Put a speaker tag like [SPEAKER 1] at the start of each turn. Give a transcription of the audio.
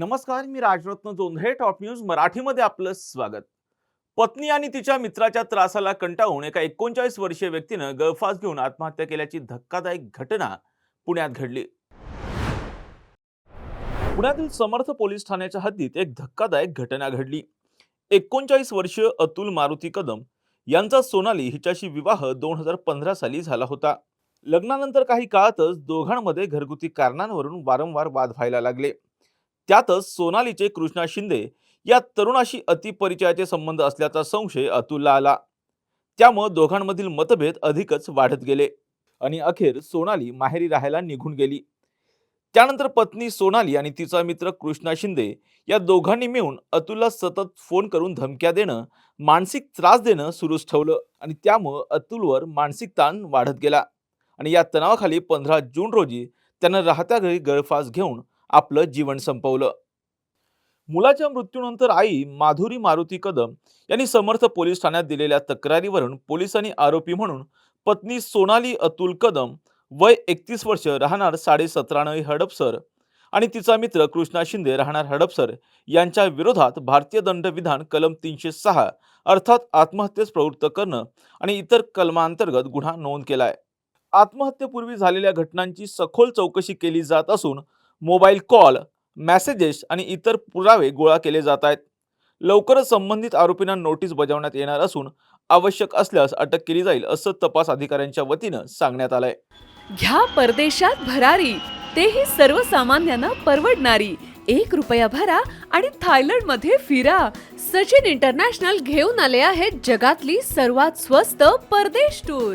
[SPEAKER 1] नमस्कार मी Rajratna Jondhale top news मराठीमध्ये आपलं स्वागत. पत्नी आणि तिच्या मित्राच्या त्रासाला कंटाळून एका एकोणचाळीस वर्षीय व्यक्तीनं गळफास घेऊन आत्महत्या केल्याची धक्कादायक घटना पुण्यात घडली. पुण्यातील समर्थ पोलीस ठाण्याच्या हद्दीत एक धक्कादायक घटना घडली. एकोणचाळीस वर्षीय अतुल मारुती कदम यांचा सोनाली हिच्याशी विवाह दोन हजार पंधरा साली झाला होता. लग्नानंतर काही काळातच दोघांमध्ये घरगुती कारणांवरून वारंवार वाद व्हायला लागले. त्यातच सोनालीचे कृष्णा शिंदे या तरुणाशी अतिपरिचयाचे संबंध असल्याचा संशय अतुलला आला. त्यामुळे दोघांमधील मतभेद अधिकच वाढत गेले आणि अखेर सोनाली माहेरी राहायला निघून गेली. त्यानंतर पत्नी सोनाली आणि तिचा मित्र कृष्णा शिंदे या दोघांनी मिळून अतुलला सतत फोन करून धमक्या देणं मानसिक त्रास देणं सुरूच ठेवलं आणि त्यामुळं अतुलवर मानसिक ताण वाढत गेला. आणि या तणावाखाली पंधरा जून रोजी त्यानं राहत्या घरी गळफास घेऊन आपलं जीवन संपवलं. मुलाच्या मृत्यूनंतर आई माधुरी मारुती कदम यांनी समर्थ पोलीस ठाण्यात दिलेल्या तक्रारीवरून पोलिसांनी आरोपी म्हणून पत्नी सोनाली अतुल कदम वय एकतीस वर्ष राहणार साडे सतरानळी हडपसर आणि तिचा मित्र कृष्णा शिंदे राहणार हडपसर यांच्या विरोधात भारतीय दंडविधान कलम तीनशे सहा अर्थात आत्महत्येस प्रवृत्त करणं आणि इतर कलमांतर्गत गुन्हा नोंद केलाय. आत्महत्येपूर्वी झालेल्या घटनांची सखोल चौकशी केली जात असून मोबाईल कॉल मेसेजेस आणि इतर पुरावे गोळा केले जात आहेत. लवकरच संबंधित आरोपींना नोटीस बजावण्यात येणार असून आवश्यक असल्यास अटक केली जाईल असं तपास अधिकाऱ्यांच्या वतीनं सांगण्यात आलंय.
[SPEAKER 2] घ्या परदेशात भरारी तेही सर्वसामान्यांना परवडणारी. एक रुपया भरा आणि थायलंडमध्ये फिरा. सचिन इंटरनॅशनल घेऊन आले आहेत जगातली सर्वात स्वस्त परदेश टूर.